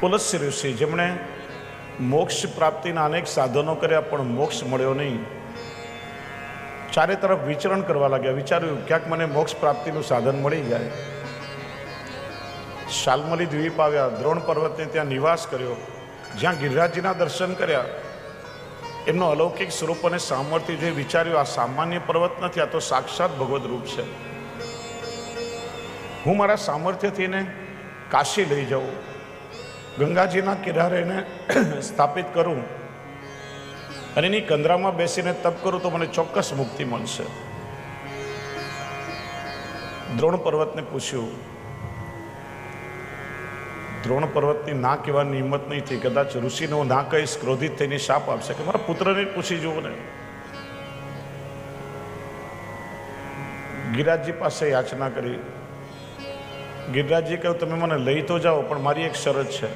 પુલસ્ય ઋષિ જેમણે મોક્ષ પ્રાપ્તિના અનેક સાધનો કર્યા, પણ મોક્ષ મળ્યો નહીં. ચારે તરફ વિચરણ કરવા લાગ્યા. વિચાર્યું, ક્યાંક મને મોક્ષ પ્રાપ્તિનું સાધન મળી જાય. શાલમલી દ્વીપ આવ્યા. દ્રોણ પર્વતને ત્યાં નિવાસ કર્યો. જ્યાં ગિરિરાજજીના દર્શન કર્યા. એમનો અલૌકિક સ્વરૂપ અને સામર્થ્ય જે વિચાર્યું, આ સામાન્ય પર્વત નથી, આ તો સાક્ષાત ભગવત રૂપ છે. હું મારા સામર્થ્યથી એને કાશી લઈ જાઉં. ગંગાજીના કિનારે એને સ્થાપિત કરું અને એની કંદરામાં બેસીને તપ કરું તો મને ચોક્કસ મુક્તિ મળશે. દ્રોણ પર્વતને પૂછ્યું, દ્રોણ પર્વતની ના કહેવાની હિંમત નહીં થઈ. કદાચ ઋષિને હું ના કહીશ, ક્રોધિત થઈને શાપ આપશે. કે મારા પુત્રને પૂછી જુઓ ને. ગિરાજજી પાસે યાચના કરી ગિરિરાજજી કહ્યું, તમે મને લઈ તો જાઓ, પણ મારી એક શરત છે.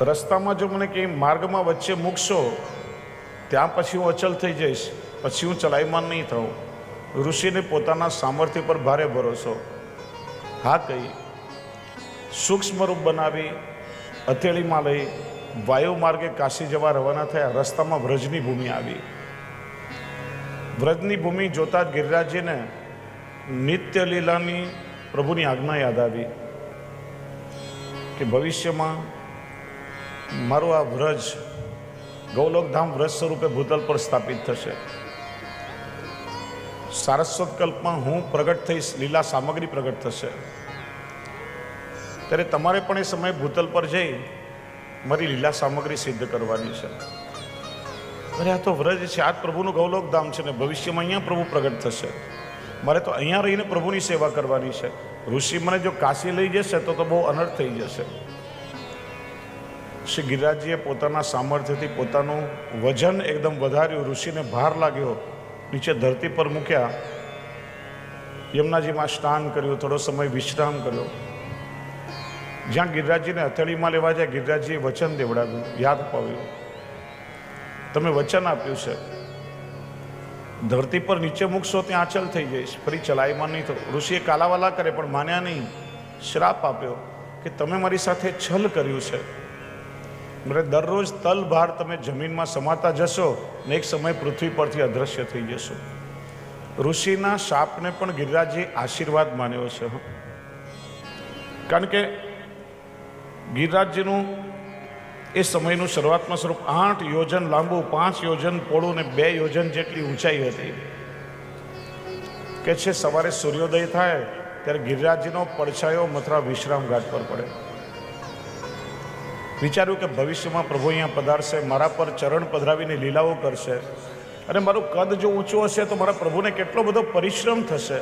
રસ્તામાં જો મને કંઈ માર્ગમાં વચ્ચે મૂકશો, ત્યાં પછી હું અચલ થઈ જઈશ. પછી હું ચલાયમાન નહીં થઉં. ઋષિને પોતાના સામર્થ્ય પર ભારે ભરોસો. હા કહી, સૂક્ષ્મ રૂપ બનાવી હથેળીમાં લઈ, વાયુ માર્ગે કાશી જવા રવાના થયા. રસ્તામાં વ્રજની ભૂમિ આવી. વ્રજની ભૂમિ જોતા જ ગિરિરાજજીને નિત્ય લીલાની પ્રભુની આજ્ઞા યાદ આવી કે ભવિષ્યમાં મારું આ વ્રજ ગૌલોકધામ વ્રજ સ્વરૂપે ભૂતલ પર સ્થાપિત થશે. સારસ્વત કલ્પમાં હું પ્રગટ થઈશ, લીલા સામગ્રી પ્રગટ થશે. ત્યારે તમારે પણ એ સમયે ભૂતલ પર જઈ મારી લીલા સામગ્રી સિદ્ધ કરવાની છે. અરે આ તો વ્રજ છે, આ પ્રભુનું ગૌલોકધામ છે ને ભવિષ્યમાં અહીંયા પ્રભુ પ્રગટ થશે. મારે તો અહીંયા રહીને પ્રભુની સેવા કરવાની છે. ઋષિ મને જો કાશી લઈ જશે તો તો બહુ અનર્થ થઈ જશે. શ્રી ગિરિરાજજીએ પોતાના સામર્થ્યથી પોતાનું વજન એકદમ વધાર્યું, ઋષિને ભાર લાગ્યો, નીચે ધરતી પર મૂક્યા. યમુનાજીમાં સ્નાન કર્યું, થોડો સમય વિશ્રામ કર્યો. જ્યાં ગિરિરાજજીને હથેળીમાં લેવા જાય, ગિરિરાજજીએ વચન દેવડાવ્યું, યાદ અપાવ્યું તમે વચન આપ્યું છે. ધરતી પર નીચે મૂકશો ત્યાં અચલ થઈ જઈશ. ફરી ચલાયમાં નહીં થયું ઋષિએ કાલાવાલા કરે, પણ માન્યા નહીં. શ્રાપ આપ્યો કે તમે મારી સાથે છલ કર્યું છે. એટલે દરરોજ તલ ભાર તમે જમીનમાં સમાતા જશો ને એક સમય પૃથ્વી પરથી અદ્રશ્ય થઈ જશો. ઋષિના શાપને પણ ગિરિરાજે આશીર્વાદ માન્યો છે. કારણ કે ગિરિરાજજીનું એ સમયનું શરૂઆતમાં સ્વરૂપ આઠ યોજન, લાંબુ પાંચ યોજન, પોળું ને બે યોજન જેટલી ઊંચાઈ હતી. કે છે સવારે સૂર્યોદય થાય, ત્યારે ગિરિરાજજીનો પડછાયો મથુરા વિશ્રામ ઘાટ પર પડે. વિચાર્યું કે ભવિષ્યમાં પ્રભુ અહીંયા પધારશે, મારા પર ચરણ પધરાવીને લીલાઓ કરશે. અને મારું કદ જો ઊંચું હશે, તો મારા પ્રભુને કેટલો બધો પરિશ્રમ થશે.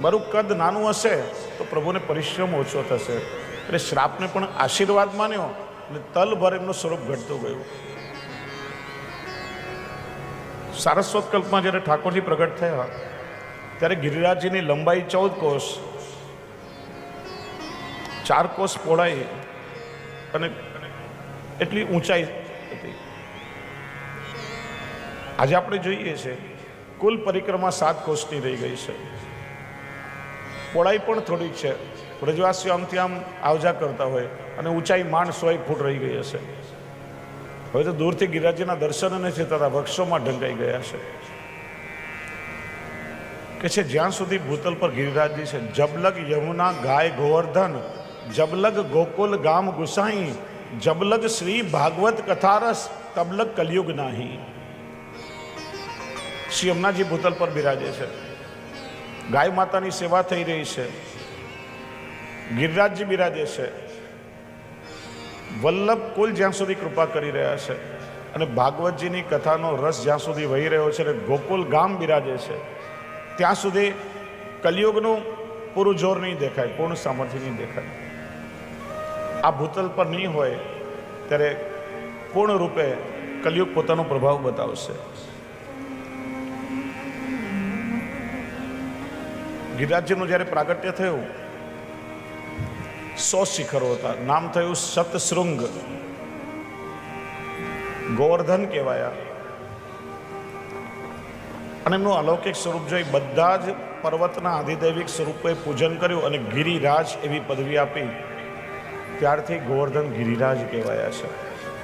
મારું કદ નાનું હશે, તો પ્રભુને પરિશ્રમ ઓછો થશે. એટલે શ્રાપને પણ આશીર્વાદ માન્યો. અને તલભર એમનું સ્વરૂપ ઘટતું ગયું. સારસ્વત કલ્પમાં જ્યારે ઠાકોરજી પ્રગટ થયા, ત્યારે ગિરિરાજજીની લંબાઈ ચૌદ કોષ ચાર કોષ પહોળાઈ અને એટલી ઊંચાઈ હતી. આજે આપણે જોઈએ છે, કુલ પરિક્રમા સાત કોષની રહી ગઈ છે. પહોળાઈ પણ થોડીક છે. વ્રજવાસીઓ આમથી આમ આવજા કરતા હોય અને ઊંચાઈ માંડ સો એક ફૂટ રહી ગઈ હશે. હવે તો દૂરથી ગિરિરાજીના દર્શન નથી થતા વૃક્ષોમાં ઢંકાઈ ગયા છે. કે છે જ્યાં સુધી ભૂતલ પર ગિરિરાજી છે, જબલગ યમુના ગાય ગોવર્ધન, જબલગ ગોકુલ ગામ ગુસાઈ, જબલગ શ્રી ભાગવત કથારસ, તબલગ કલયુગ નાહી. શ્રી યમુનાજી ભૂતલ પર બિરાજે છે. ગાય માતાની સેવા થઈ રહી છે. ગિરિરાજજી બિરાજે છે. વલ્લભ કુલ જ્યાં સુધી કૃપા કરી રહ્યા છે અને ભાગવતજીની કથાનો રસ જ્યાં સુધી વહી રહ્યો છે અને ગોકુલ ગામ બિરાજે છે, ત્યાં સુધી કલિયુગનું પૂરું જોર નહીં દેખાય, પૂર્ણ સામર્થ્ય નહીં દેખાય. આ ભૂતલ પર નહીં હોય ત્યારે પૂર્ણ રૂપે કલિયુગ પોતાનો પ્રભાવ બતાવશે. ગિરિરાજજીનું જ્યારે પ્રાગટ્ય થયું સો શિખરો હતા નામ થયું સતશૃંગ ગોવર્ધન કહેવાયા. અને એમનું અલૌકિક સ્વરૂપ જોઈ બધા જ પર્વતના આધિદૈવિક સ્વરૂપે પૂજન કર્યું અને ગિરિરાજ એવી પદવી આપી, ત્યારથી ગોવર્ધન ગિરિરાજ કહેવાયા છે.